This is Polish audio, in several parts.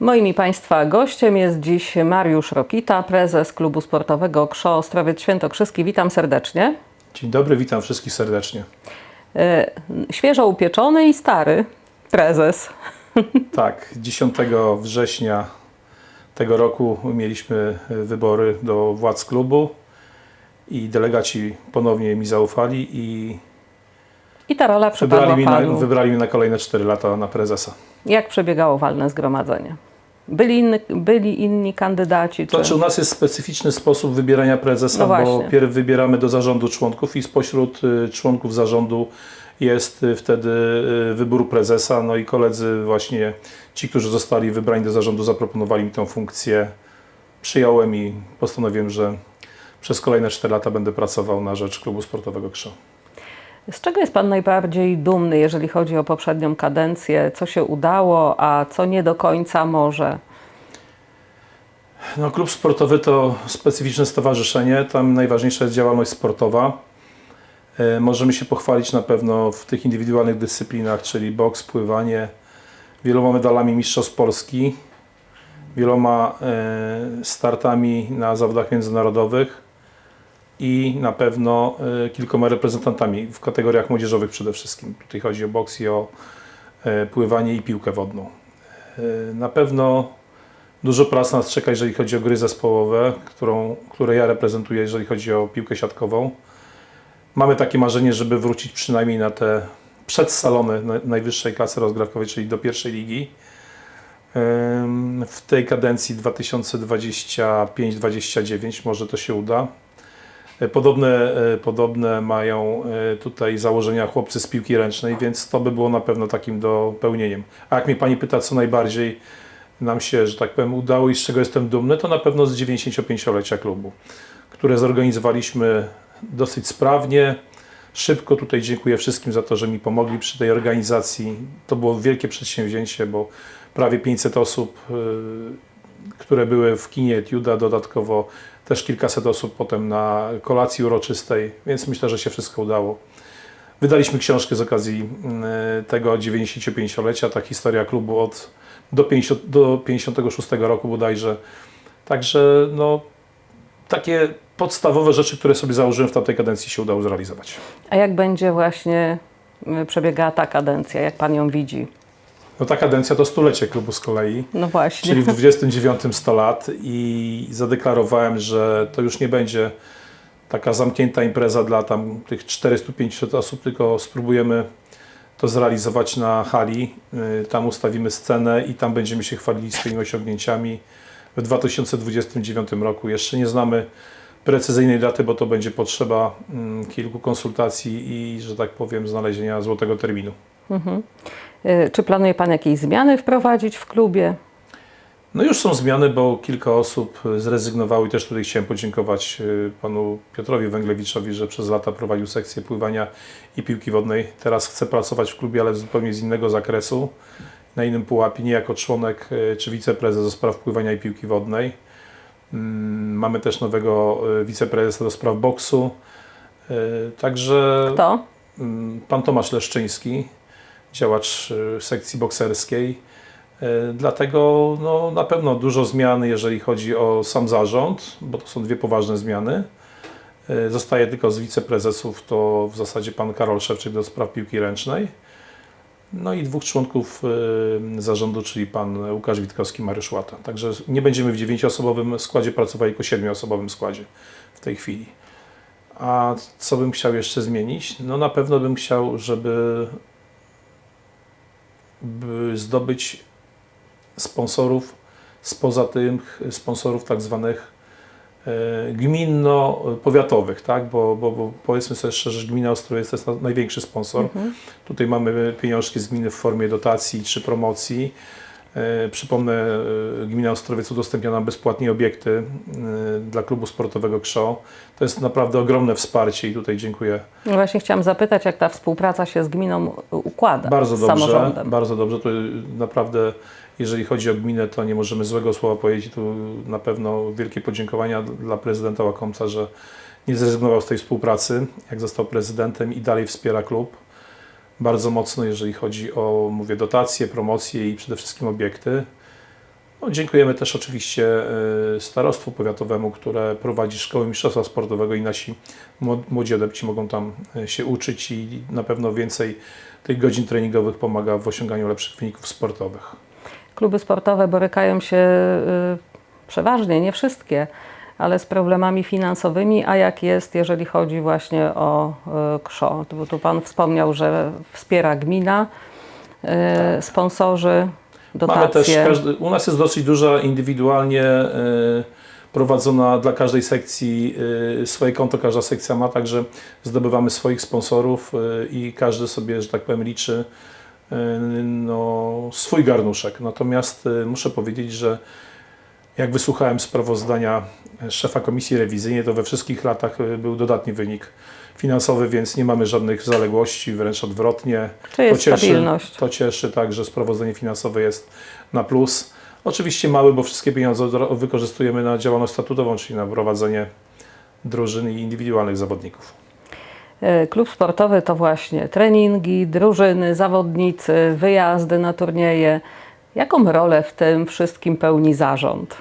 Moim i Państwa gościem jest dziś Mariusz Rokita, prezes klubu sportowego KSZO Ostrowiec Świętokrzyski. Witam serdecznie. Dzień dobry, witam wszystkich serdecznie. E, Świeżo upieczony i stary prezes. Tak, 10 września tego roku mieliśmy wybory do władz klubu i delegaci ponownie mi zaufali i I ta rola przypadła wybrali mi, na, wybrali mnie na kolejne 4 lata na prezesa. Jak przebiegało walne zgromadzenie? Byli, inny, byli inni kandydaci? To Czy... znaczy u nas jest specyficzny sposób wybierania prezesa, No bo pierw wybieramy do zarządu członków i spośród y, członków zarządu jest y, wtedy y, wybór prezesa, no i koledzy właśnie, ci, którzy zostali wybrani do zarządu, zaproponowali mi tę funkcję. Przyjąłem i postanowiłem, że przez kolejne 4 lata będę pracował na rzecz klubu sportowego KSZO. Z czego jest Pan najbardziej dumny, jeżeli chodzi o poprzednią kadencję? Co się udało, a co nie do końca może? No, klub sportowy to specyficzne stowarzyszenie. Tam najważniejsza jest działalność sportowa. E, Możemy się pochwalić na pewno w tych indywidualnych dyscyplinach, czyli boks, pływanie, wieloma medalami Mistrzostw Polski, wieloma e, startami na zawodach międzynarodowych i na pewno e, kilkoma reprezentantami w kategoriach młodzieżowych przede wszystkim. Tutaj chodzi o boks i o e, pływanie i piłkę wodną. E, Na pewno Dużo pracy nas czeka, jeżeli chodzi o gry zespołowe, którą, które ja reprezentuję, jeżeli chodzi o piłkę siatkową. Mamy takie marzenie, żeby wrócić przynajmniej na te przedsalony na- najwyższej klasy rozgrywkowej, czyli do pierwszej ligi. W tej kadencji 2025-29 może to się uda. E, Podobne, e, podobne mają e, tutaj założenia chłopcy z piłki ręcznej, więc to by było na pewno takim dopełnieniem. A jak mnie Pani pyta, co najbardziej nam się, że tak powiem, udało i z czego jestem dumny, to na pewno z 95-lecia klubu, które zorganizowaliśmy dosyć sprawnie, szybko. Tutaj dziękuję wszystkim za to, że mi pomogli przy tej organizacji. To było wielkie przedsięwzięcie, bo prawie 500 osób, które były w kinie Etiuda, dodatkowo też kilkaset osób potem na kolacji uroczystej, więc myślę, że się wszystko udało. Wydaliśmy książkę z okazji y, tego 95-lecia, ta historia klubu od do, 50, do 56 roku bodajże. Także no, takie podstawowe rzeczy, które sobie założyłem w tamtej kadencji się udało zrealizować. A jak będzie właśnie y, przebiegała ta kadencja? Jak Pan ją widzi? No ta kadencja to stulecie klubu z kolei, No właśnie. czyli w 29 100 lat i zadeklarowałem, że to już nie będzie taka zamknięta impreza dla tam tych 400-500 osób, tylko spróbujemy to zrealizować na hali. Y, Tam ustawimy scenę i tam będziemy się chwalili swoimi osiągnięciami w 2029 roku. Jeszcze nie znamy precyzyjnej daty, bo to będzie potrzeba mm, kilku konsultacji i, że tak powiem, znalezienia złotego terminu. Y, Czy planuje Pan jakieś zmiany wprowadzić w klubie? No już są zmiany, bo kilka osób zrezygnowało i też tutaj chciałem podziękować y, panu Piotrowi Węglewiczowi, że przez lata prowadził sekcję pływania i piłki wodnej. Teraz chce pracować w klubie, ale zupełnie z innego zakresu, na innym pułapie, nie jako członek y, czy wiceprezes do spraw pływania i piłki wodnej. Mm, Mamy też nowego wiceprezesa do spraw boksu. Także Kto? Mm, Pan Tomasz Leszczyński, działacz y, sekcji bokserskiej. Y, Dlatego no, na pewno dużo zmian, jeżeli chodzi o sam zarząd, bo to są dwie poważne zmiany. Y, Zostaje tylko z wiceprezesów, to w zasadzie pan Karol Szewczyk do spraw piłki ręcznej. No i dwóch członków zarządu, czyli pan Łukasz Witkowski, Mariusz Łata. Także nie będziemy w dziewięcioosobowym składzie pracowali, tylko siedmioosobowym składzie w tej chwili. A co bym chciał jeszcze zmienić? No na pewno bym chciał, żeby by zdobyć sponsorów spoza tych sponsorów tak zwanych e, gminno-powiatowych, tak? Bo, bo, bo powiedzmy sobie szczerze, że gmina Ostrowiec to jest na- największy sponsor. Tutaj mamy pieniążki z gminy w formie dotacji czy promocji. E, Przypomnę, e, gmina Ostrowiec udostępnia nam bezpłatnie obiekty e, dla klubu sportowego KSZO. To jest naprawdę ogromne wsparcie i tutaj dziękuję No Właśnie chciałam zapytać, jak ta współpraca się z gminą układa, bardzo dobrze. samorządem. Bardzo dobrze. To naprawdę, jeżeli chodzi o gminę, to nie możemy złego słowa powiedzieć. Tu na pewno wielkie podziękowania dla prezydenta Łakomca, że nie zrezygnował z tej współpracy, jak został prezydentem i dalej wspiera klub. Bardzo mocno, jeżeli chodzi o, mówię, dotacje, promocje i przede wszystkim obiekty. No, dziękujemy też oczywiście e, starostwu powiatowemu, które prowadzi szkołę mistrzostwa sportowego i nasi mło- młodzi adepci mogą tam e, się uczyć i na pewno więcej tych godzin treningowych pomaga w osiąganiu lepszych wyników sportowych. Kluby sportowe borykają się y, przeważnie, nie wszystkie, ale z problemami finansowymi, a jak jest, jeżeli chodzi właśnie o y, KSZO? Bo tu Pan wspomniał, że wspiera gmina, y, sponsorzy, dotacje. Mamy też, każdy, u nas jest dosyć duża indywidualnie e, prowadzona dla każdej sekcji e, swoje konto, każda sekcja ma, także zdobywamy swoich sponsorów e, i każdy sobie, że tak powiem, liczy e, no, swój garnuszek. Natomiast e, muszę powiedzieć, że jak wysłuchałem sprawozdania szefa komisji rewizyjnej, to we wszystkich latach e, był dodatni wynik finansowy, więc nie mamy żadnych zaległości, wręcz odwrotnie. Czy jest to cieszy, stabilność? To cieszy tak, że sprawozdanie finansowe jest na plus. Oczywiście mały, bo wszystkie pieniądze wykorzystujemy na działalność statutową, czyli na prowadzenie drużyn i indywidualnych zawodników. Y, Klub sportowy to właśnie treningi, drużyny, zawodnicy, wyjazdy na turnieje. Jaką rolę w tym wszystkim pełni zarząd?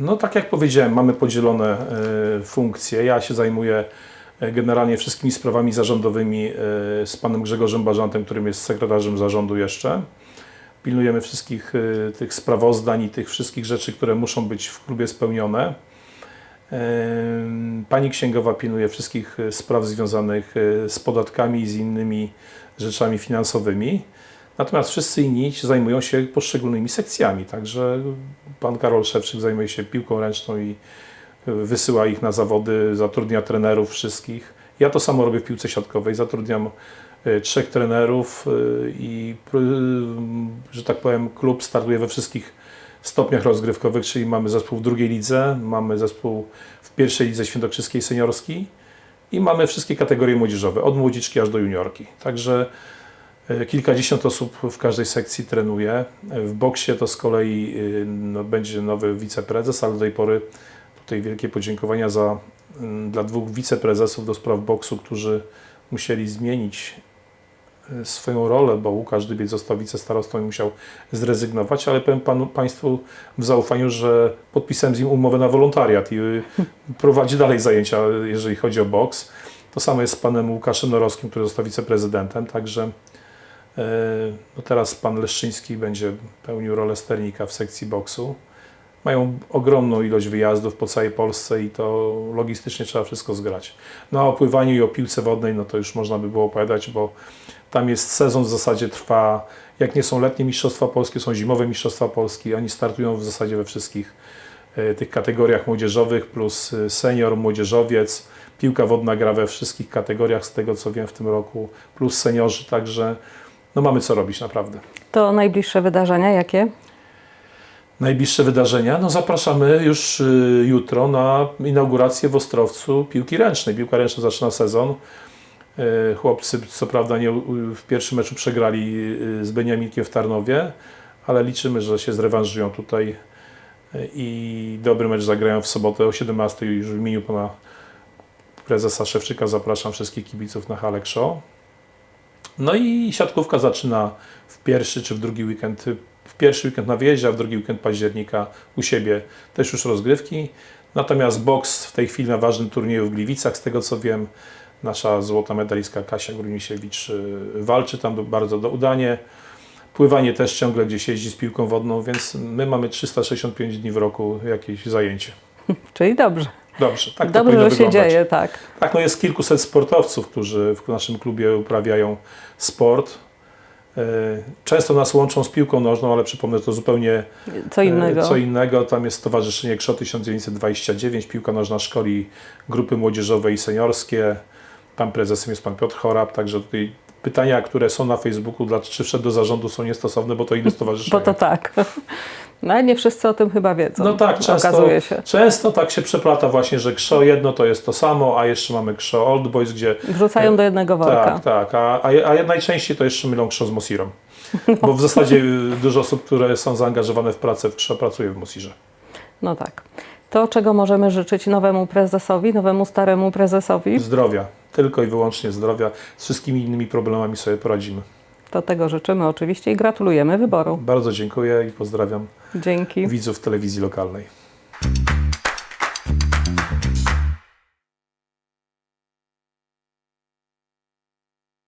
No tak jak powiedziałem, mamy podzielone e, funkcje. Ja się zajmuję e, generalnie wszystkimi sprawami zarządowymi e, z panem Grzegorzem Barzantem, którym jest sekretarzem zarządu jeszcze. Pilnujemy wszystkich tych sprawozdań i tych wszystkich rzeczy, które muszą być w klubie spełnione. Pani księgowa pilnuje wszystkich spraw związanych z podatkami i z innymi rzeczami finansowymi. Natomiast wszyscy inni zajmują się poszczególnymi sekcjami, także pan Karol Szewczyk zajmuje się piłką ręczną i wysyła ich na zawody, zatrudnia trenerów wszystkich. Ja to samo robię w piłce siatkowej, zatrudniam y, trzech trenerów y, i, y, że tak powiem, klub startuje we wszystkich stopniach rozgrywkowych, czyli mamy zespół w drugiej lidze, mamy zespół w pierwszej lidze świętokrzyskiej seniorskiej i mamy wszystkie kategorie młodzieżowe, od młodziczki aż do juniorki. Także Kilkadziesiąt osób w każdej sekcji trenuje. E, W boksie to z kolei y, no, będzie nowy wiceprezes, ale do tej pory tutaj wielkie podziękowania za, mm, dla dwóch wiceprezesów do spraw boksu, którzy musieli zmienić e, swoją rolę, bo Łukasz Dybiec został wicestarostą i musiał zrezygnować, ale powiem panu, Państwu w zaufaniu, że podpisałem z nim umowę na wolontariat i y, prowadzi dalej zajęcia, jeżeli chodzi o boks. To samo jest z panem Łukaszem Norowskim, który został wiceprezydentem, także E, No teraz pan Leszczyński będzie pełnił rolę sternika w sekcji boksu. Mają ogromną ilość wyjazdów po całej Polsce i to logistycznie trzeba wszystko zgrać. No a o pływaniu i o piłce wodnej, no to już można by było opowiadać, bo tam jest sezon w zasadzie trwa, jak nie są letnie Mistrzostwa Polskie, są zimowe Mistrzostwa Polskie. Oni startują w zasadzie we wszystkich e, tych kategoriach młodzieżowych, plus e, senior, młodzieżowiec. Piłka wodna gra we wszystkich kategoriach, z tego co wiem w tym roku, plus seniorzy, także no mamy co robić naprawdę. To najbliższe wydarzenia jakie? Najbliższe wydarzenia, no zapraszamy już y, jutro na inaugurację w Ostrowcu piłki ręcznej. Piłka ręczna zaczyna sezon. Y, Chłopcy co prawda nie, w pierwszym meczu przegrali y, z Beniaminkiem w Tarnowie, ale liczymy, że się zrewanżują tutaj i dobry mecz zagrają w sobotę o 17 już w imieniu pana prezesa Szewczyka zapraszam wszystkich kibiców na Halek Show. No i siatkówka zaczyna w pierwszy czy w drugi weekend, w pierwszy weekend na wyjeździe, a w drugi weekend października u siebie też już rozgrywki. Natomiast boks w tej chwili na ważnym turnieju w Gliwicach, z tego co wiem, nasza złota medalistka Kasia Grunisiewicz y, walczy tam bardzo do udanie. Pływanie też ciągle gdzieś jeździ z piłką wodną, więc my mamy 365 dni w roku jakieś zajęcie. Czyli dobrze. Dobrze, tak to dobrze, powinno że się wyglądać. dzieje, tak. Tak, no jest kilkuset sportowców, którzy w naszym klubie uprawiają sport. E, Często nas łączą z piłką nożną, ale przypomnę to zupełnie Co innego. e, co innego. Tam jest Stowarzyszenie KSZO 1929, piłka nożna szkoli grupy młodzieżowe i seniorskie. Tam prezesem jest pan Piotr Chorab, także tutaj pytania, które są na Facebooku, dla, czy wszedł do zarządu są niestosowne, bo to inne stowarzyszenie. Bo to tak. No ale nie wszyscy o tym chyba wiedzą. No tak, często, Okazuje się. często tak się przeplata właśnie, że KSZO jedno to jest to samo, a jeszcze mamy KSZO Old Boys, gdzie Wrzucają do jednego worka. Tak, tak. A, a, a najczęściej to jeszcze mylą krzo z Mosirą. Bo w zasadzie y, dużo osób, które są zaangażowane w pracę w krzo, pracuje w Mosirze. No tak. To, czego możemy życzyć nowemu prezesowi, nowemu staremu prezesowi? Zdrowia. Tylko i wyłącznie zdrowia. Z wszystkimi innymi problemami sobie poradzimy. To tego życzymy oczywiście i gratulujemy wyboru. Bardzo dziękuję i pozdrawiam Dzięki. widzów telewizji lokalnej.